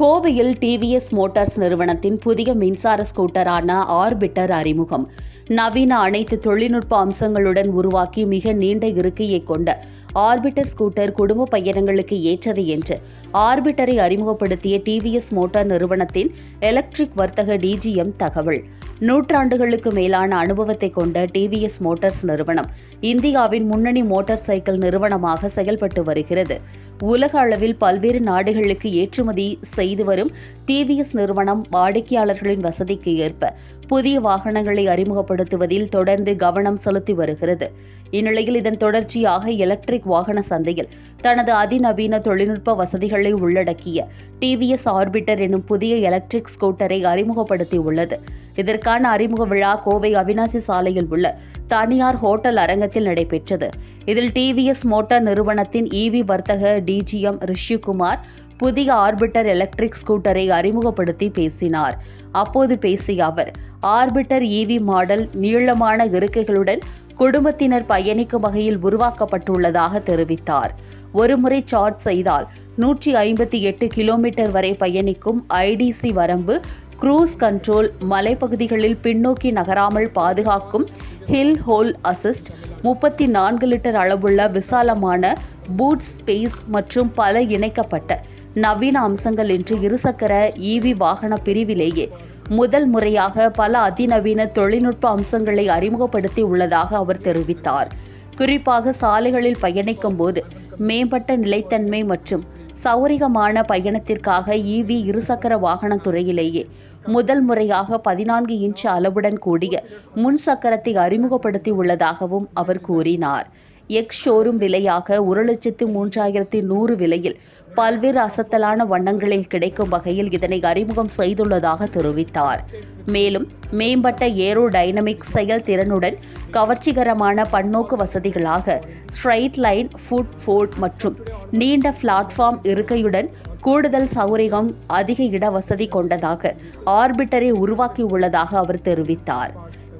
கோவையில் TVS Motors நிறுவனத்தின் புதிய மின்சார ஸ்கூட்டரான ஆர்பிட்டர் அறிமுகம். நவீன அனைத்து தொழில்நுட்ப அம்சங்களுடன் உருவாக்கி மிக நீண்ட இருக்கையை கொண்ட ஆர்பிட்டர் ஸ்கூட்டர் குடும்ப பயணங்களுக்கு ஏற்றது என்று ஆர்பிட்டரை அறிமுகப்படுத்திய டிவிஎஸ் மோட்டார் நிறுவனத்தின் எலக்ட்ரிக் வர்த்தக டிஜிஎம் தகவல். நூற்றாண்டுகளுக்கு மேலான அனுபவத்தை கொண்ட டிவிஎஸ் மோட்டார்ஸ் நிறுவனம் இந்தியாவின் முன்னணி மோட்டார் சைக்கிள் நிறுவனமாக செயல்பட்டு வருகிறது. உலக அளவில் பல்வேறு நாடுகளுக்கு ஏற்றுமதி செய்து வரும் டிவிஎஸ் நிறுவனம் வாடிக்கையாளர்களின் வசதிக்கு ஏற்ப புதிய வாகனங்களை அறிமுகப்படுத்துவதில் தொடர்ந்து கவனம் செலுத்தி வருகிறது. இந்நிலையில் இதன் தொடர்ச்சியாக எலக்ட்ரிக் வாகன சந்தையில் தனது அதிநவீன தொழில்நுட்ப வசதிகளை உள்ளடக்கிய டிவிஎஸ் ஆர்பிட்டர் எனும் புதிய எலக்ட்ரிக் ஸ்கூட்டரை அறிமுகப்படுத்தியுள்ளது. இதற்கான அறிமுக விழா கோவை அவினாசி சாலையில் உள்ள தனியார் ஹோட்டல் அரங்கத்தில் நடைபெற்றது. இதில் டிவிஎஸ் மோட்டார் நிறுவனத்தின் இவி வர்த்தக டிஜிஎம் ரிஷிகுமார் புதிய ஆர்பிட்டர் எலக்ட்ரிக் ஸ்கூட்டரை அறிமுகப்படுத்தி பேசினார். அப்போது பேசிய அவர் ஆர்பிட்டர் இவி மாடல் நீளமான இருக்கைகளுடன் குடும்பத்தினர் பயணிக்கும் வகையில் உருவாக்கப்பட்டுள்ளதாக தெரிவித்தார். ஒருமுறை சார்ஜ் செய்தால் நூற்றி ஐம்பத்தி எட்டு கிலோமீட்டர் வரை பயணிக்கும் ஐடிசி வரம்பு க்ரூஸ் கண்ட்ரோல் மலைப்பகுதிகளில் பின்னோக்கி நகராமல் பாதுகாக்கும் ஹில் ஹோல் அசிஸ்ட் முப்பத்தி நான்கு லிட்டர் அளவுள்ள விசாலமான பூட் ஸ்பேஸ் மற்றும் பல இணைக்கப்பட்ட நவீன அம்சங்கள் என்று இருசக்கர ஈவி வாகன பிரிவிலேயே முதல் முறையாக பல அதிநவீன தொழில்நுட்ப அம்சங்களை அறிமுகப்படுத்தி உள்ளதாக அவர் தெரிவித்தார். குறிப்பாக சாலைகளில் பயணிக்கும் போது மேம்பட்ட நிலைத்தன்மை மற்றும் சௌரிகமான பயணத்திற்காக இவி இருசக்கர வாகன துறையிலேயே முதல் முறையாக பதினான்கு இன்ச் அளவுடன் கூடிய முன் சக்கரத்தை அறிமுகப்படுத்தி உள்ளதாகவும் அவர் கூறினார். எக்ஸ் ஷோரூம் விலையாக ஒரு லட்சத்து மூன்றாயிரத்தி நூறு விலையில் பல்வேறு அசத்தலான வண்ணங்களில் கிடைக்கும் வகையில் இதனை அறிமுகம் செய்துள்ளதாக தெரிவித்தார். மேலும் மேம்பட்ட ஏரோ டைனமிக் செயல்திறனுடன் கவர்ச்சிகரமான பன்னோக்கு வசதிகளாக ஸ்ட்ரைட் லைன் ஃபுட் ஃபோர்ட் மற்றும் நீண்ட பிளாட்ஃபார்ம் இருக்கையுடன் கூடுதல் சௌரியம் அதிக இட வசதி கொண்டதாக ஆர்பிட்டரை உருவாக்கியுள்ளதாக அவர் தெரிவித்தார்.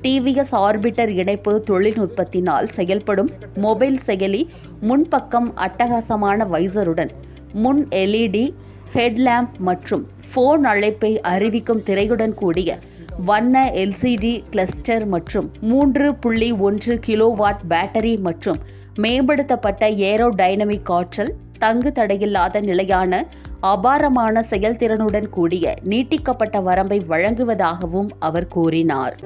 டிவிஎஸ் ஆர்பிட்டர் இணைப்பு தொழில்நுட்பத்தினால் செயல்படும் மொபைல் செயலி முன்பக்கம் அட்டகாசமான வைசருடன் முன் எல்இடி ஹெட்லேம்ப் மற்றும் ஃபோன் அழைப்பை அறிவிக்கும் திரையுடன் கூடிய வண்ண எல்சிடி கிளஸ்டர் மற்றும் மூன்று புள்ளி ஒன்று கிலோவாட் பேட்டரி மற்றும் மேம்படுத்தப்பட்ட ஏரோ டைனமிக் ஆற்றல் தங்கு தடையில்லாத நிலையான அபாரமான செயல்திறனுடன் கூடிய நீட்டிக்கப்பட்ட வரம்பை வழங்குவதாகவும் அவர் கூறினார்.